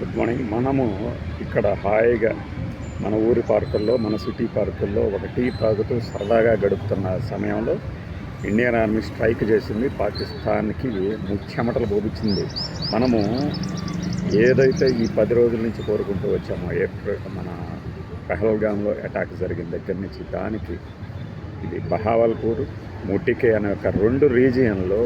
Good morning మనము ఇక్కడ హాయిగా మన ఊరి పార్కుల్లో మన సిటీ పార్కుల్లో ఒక టీ తాగుతూ సరదాగా గడుపుతున్న సమయంలో ఇండియన్ ఆర్మీ స్ట్రైక్ చేసింది. పాకిస్తాన్కి ముఖ్యమటలు బోధించింది మనము ఏదైతే ఈ పది రోజుల నుంచి కోరుకుంటూ వచ్చామో ఏప్రిల్ మన పెహల్గామ్లో అటాక్ జరిగిన దగ్గర నుంచి దానికి ఇది బహావల్పూర్ ముటికే అనే ఒక రెండు రీజియన్లో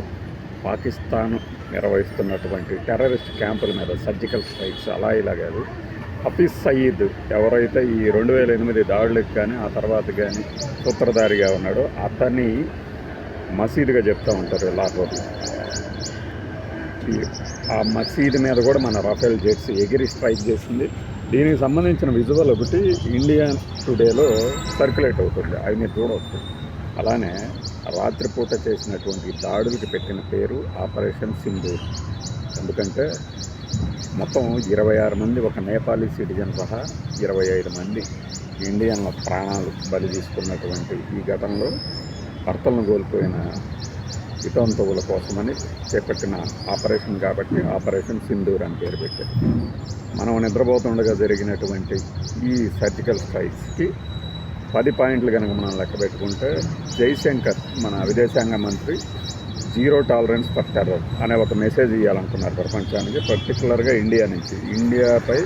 పాకిస్తాన్ నిర్వహిస్తున్నటువంటి టెర్రరిస్ట్ క్యాంపుల మీద సర్జికల్ స్ట్రైక్స్ అలా ఇలా కాదు హఫీజ్ సయీద్ ఎవరైతే ఈ రెండు వేల ఎనిమిది దాడులకు కానీ ఆ తర్వాత కానీ సూత్రధారిగా ఉన్నాడో అతన్ని మసీదుగా చెప్తూ ఉంటారు లాహోర్లో. ఈ ఆ మసీదు మీద కూడా మన రఫేల్ జెట్స్ ఎగిరి స్ట్రైక్ చేసింది. దీనికి సంబంధించిన విజువల్ ఒకటి ఇండియా టుడేలో సర్క్యులేట్ అవుతుంది. అవి మీరు చూడవచ్చు అలానే రాత్రిపూట చేసినటువంటి దాడులకి పెట్టిన పేరు ఆపరేషన్ సింధూర్ ఎందుకంటే మొత్తం ఇరవై ఆరు మంది ఒక నేపాలీ సిటిజన్ సహా ఇరవై ఐదు మంది ఇండియన్ల ప్రాణాలు బలి తీసుకున్నటువంటి ఈ ఘటనలో భర్తలను కోల్పోయిన వితంతువుల కోసమని చేపట్టిన ఆపరేషన్ కాబట్టి ఆపరేషన్ సింధూర్ అని పేరు పెట్టారు. మనం నిద్రపోతుండగా జరిగినటువంటి ఈ సర్జికల్ స్ట్రైక్స్కి పది పాయింట్లు కనుక మనం లెక్క పెట్టుకుంటే జైశంకర్ మన విదేశాంగ మంత్రి జీరో టాలరెన్స్ ఫర్ టెర్రర్ అనే ఒక మెసేజ్ ఇవ్వాలనుకున్నారు ప్రపంచానికి పర్టికులర్గా ఇండియా నుంచి. ఇండియాపై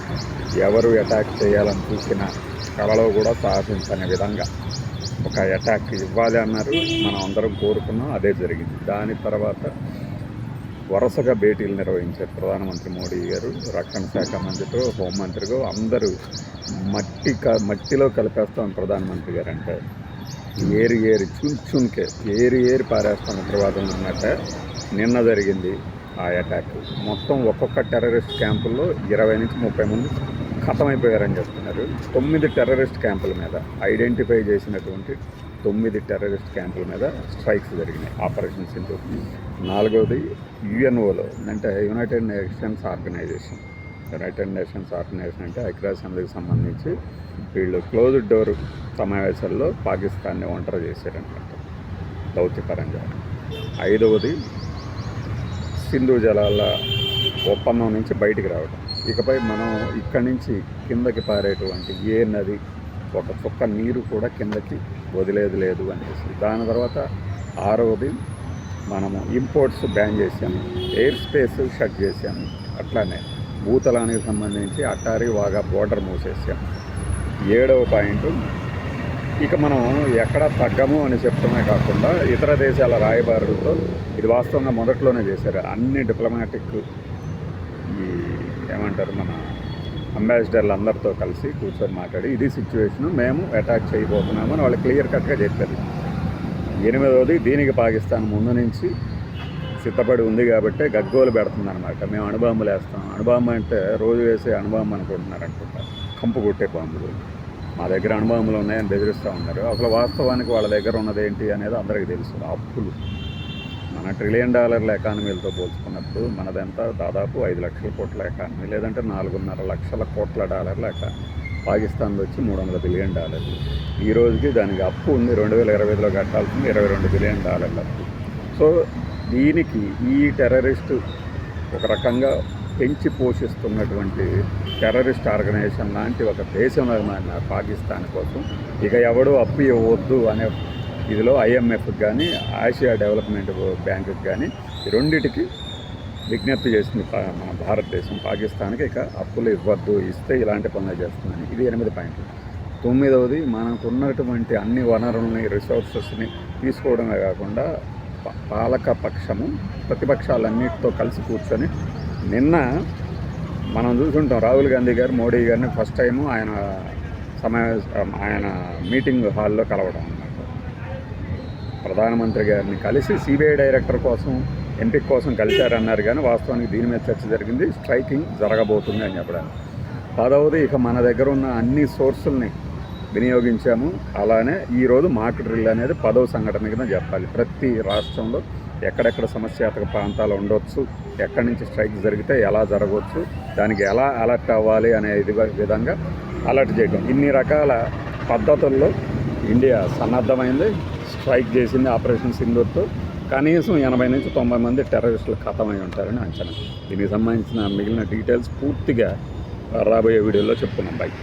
ఎవరు అటాక్ చేయాలని చూసిన కళలో కూడా సాహసించని విధంగా ఒక అటాక్ ఇవ్వాలి అన్నారు. మనం అందరం కోరుకున్నాం అదే జరిగింది. దాని తర్వాత వరుసగా భేటీలు నిర్వహించారు ప్రధానమంత్రి మోడీ గారు రక్షణ శాఖ మంత్రితో హోంమంత్రితో అందరూ మట్టి క మట్టిలో కలిపేస్తాం ప్రధానమంత్రి గారు అంటే ఏరి ఏరి చుంచున్కే ఏరి ఏరి పారేస్తాం ఉగ్రవాదం ఉన్నట్టే నిన్న జరిగింది ఆ అటాక్ మొత్తం ఒక్కొక్క టెర్రరిస్ట్ క్యాంపుల్లో ఇరవై నుంచి ముప్పై మంది ఖతమైపోయారని చెప్తున్నారు. తొమ్మిది టెర్రరిస్ట్ క్యాంపుల మీద ఐడెంటిఫై చేసినటువంటి తొమ్మిది టెర్రరిస్ట్ క్యాంపుల మీద స్ట్రైక్స్ జరిగినాయి. ఆపరేషన్ సింధు నాలుగవది యుఎన్ఓలో అంటే united nations organisation united nations organisation అంటే ఐక్యరాజ్య సంబంధించి వీళ్ళు క్లోజ్డ్ డోర్ సమావేశాల్లో పాకిస్తాన్ని ఒంటరి చేశారనమాట దౌత్యపరంగా. ఐదవది సింధు జలాల ఒప్పందం నుంచి బయటికి రావడం ఇకపై మనం ఇక్కడి నుంచి కిందకి పారేటువంటి ఏ నది ఒక చుక్క నీరు కూడా కిందకి వదిలేదు లేదు అనేసి. దాని తర్వాత ఆరవది మనము ఇంపోర్ట్స్ బ్యాన్ చేశాము ఎయిర్ స్పేస్ షట్ చేశాము అట్లానే. భూతలానికి సంబంధించి అట్టారి వాగా బోర్డర్ మూసేసాం. ఏడవ పాయింట్. ఇక మనం ఎక్కడ తగ్గము అని చెప్తమే కాకుండా ఇతర దేశాల రాయబారులతో ఇది వాస్తవంగా మొదట్లోనే చేశారు. అన్ని డిప్లొమాటిక్ ఈ ఏమంటారు మన అంబాసిడర్లు అందరితో కలిసి కూర్చొని మాట్లాడి ఇది సిచ్యువేషను మేము అటాక్ చేయబోతున్నామని వాళ్ళు క్లియర్ కట్గా చెప్పారు. ఎనిమిదవది దీనికి పాకిస్తాన్ ముందు నుంచి సిద్ధపడి ఉంది కాబట్టి గగ్గోలు పెడుతుందన్నమాట. మేము అణుబాంబులు వేస్తాం. అణుబాంబు అంటే రోజు వేసే అణుబాంబు అనుకుంటున్నారు అనుకుంటా. కంపు కొట్టే బాంబులు. మా దగ్గర అణుబాంబులు ఉన్నాయని బెదిరిస్తూ ఉన్నారు. అసలు వాస్తవానికి వాళ్ళ దగ్గర ఉన్నది ఏంటి అనేది అందరికీ తెలుసు. అప్పులు. మన ట్రిలియన్ డాలర్ల ఎకానమీలతో పోల్చుకున్నప్పుడు మనదంతా దాదాపు ఐదు లక్షల కోట్ల ఎకానమీ లేదంటే నాలుగున్నర లక్షల కోట్ల డాలర్ల ఎకానమీ. పాకిస్తాన్లో వచ్చి మూడు వందల బిలియన్ డాలర్లు. ఈ రోజుకి దానికి అప్పు ఉంది. రెండు వేల ఇరవై ఐదులో కట్టాల్సింది ఇరవై రెండు బిలియన్ డాలర్ల అప్పు. సో దీనికి ఈ టెర్రరిస్ట్ ఒక రకంగా పెంచి పోషిస్తున్నటువంటి టెర్రరిస్ట్ ఆర్గనైజేషన్ లాంటి ఒక దేశమైన పాకిస్తాన్ కోసం. ఇక ఎవడు అప్పు ఇవ్వద్దు అనే ఇదిలో ఐఎంఎఫ్కి కానీ ఆసియా డెవలప్మెంట్ బ్యాంకుకి కానీ రెండింటికి రెండిటికి విజ్ఞప్తి చేసింది మన భారతదేశం. పాకిస్తాన్కి ఇక అప్పులు ఇవ్వద్దు ఇస్తే ఇలాంటి పనులు చేస్తుందని ఇది ఎనిమిది పాయింట్లు. తొమ్మిదవది మనకున్నటువంటి అన్ని వనరుల్ని రిసోర్సెస్ని తీసుకోవడమే కాకుండా పాలక పక్షము ప్రతిపక్షాలన్నిటితో కలిసి కూర్చొని నిన్న మనం చూసుంటాం రాహుల్ గాంధీ గారు మోడీ గారిని ఫస్ట్ టైము ఆయన సమావేశ ఆయన మీటింగ్ హాల్లో కలవడం అన్నమాట. ప్రధానమంత్రి గారిని కలిసి సిబిఐ డైరెక్టర్ కోసం ఎంపిక కోసం కలిశారన్నారు కానీ వాస్తవానికి దీని మీద చర్చ జరిగింది స్ట్రైకింగ్ జరగబోతుంది అని చెప్పడానికి. పదవది ఇక మన దగ్గర ఉన్న అన్ని సోర్సుల్ని వినియోగించాము. అలానే ఈరోజు మాక్ డ్రిల్ అనేది పదవ సంఘటన కింద చెప్పాలి. ప్రతి రాష్ట్రంలో ఎక్కడెక్కడ సమస్యాత్మక ప్రాంతాలు ఉండొచ్చు ఎక్కడి నుంచి స్ట్రైక్ జరిగితే ఎలా జరగవచ్చు దానికి ఎలా అలర్ట్ అవ్వాలి అనే విధంగా అలర్ట్ చేయడం ఇన్ని రకాల పద్ధతుల్లో ఇండియా సన్నద్ధమైంది స్ట్రైక్ చేసింది ఆపరేషన్ సింధూర్తో. కనీసం ఎనభై నుంచి తొంభై మంది టెర్రరిస్టులు ఖతమై ఉంటారని అంచనా. దీనికి సంబంధించిన మిగిలిన డీటెయిల్స్ పూర్తిగా రాబోయే వీడియోలో చెప్పుకున్నాం బాయ్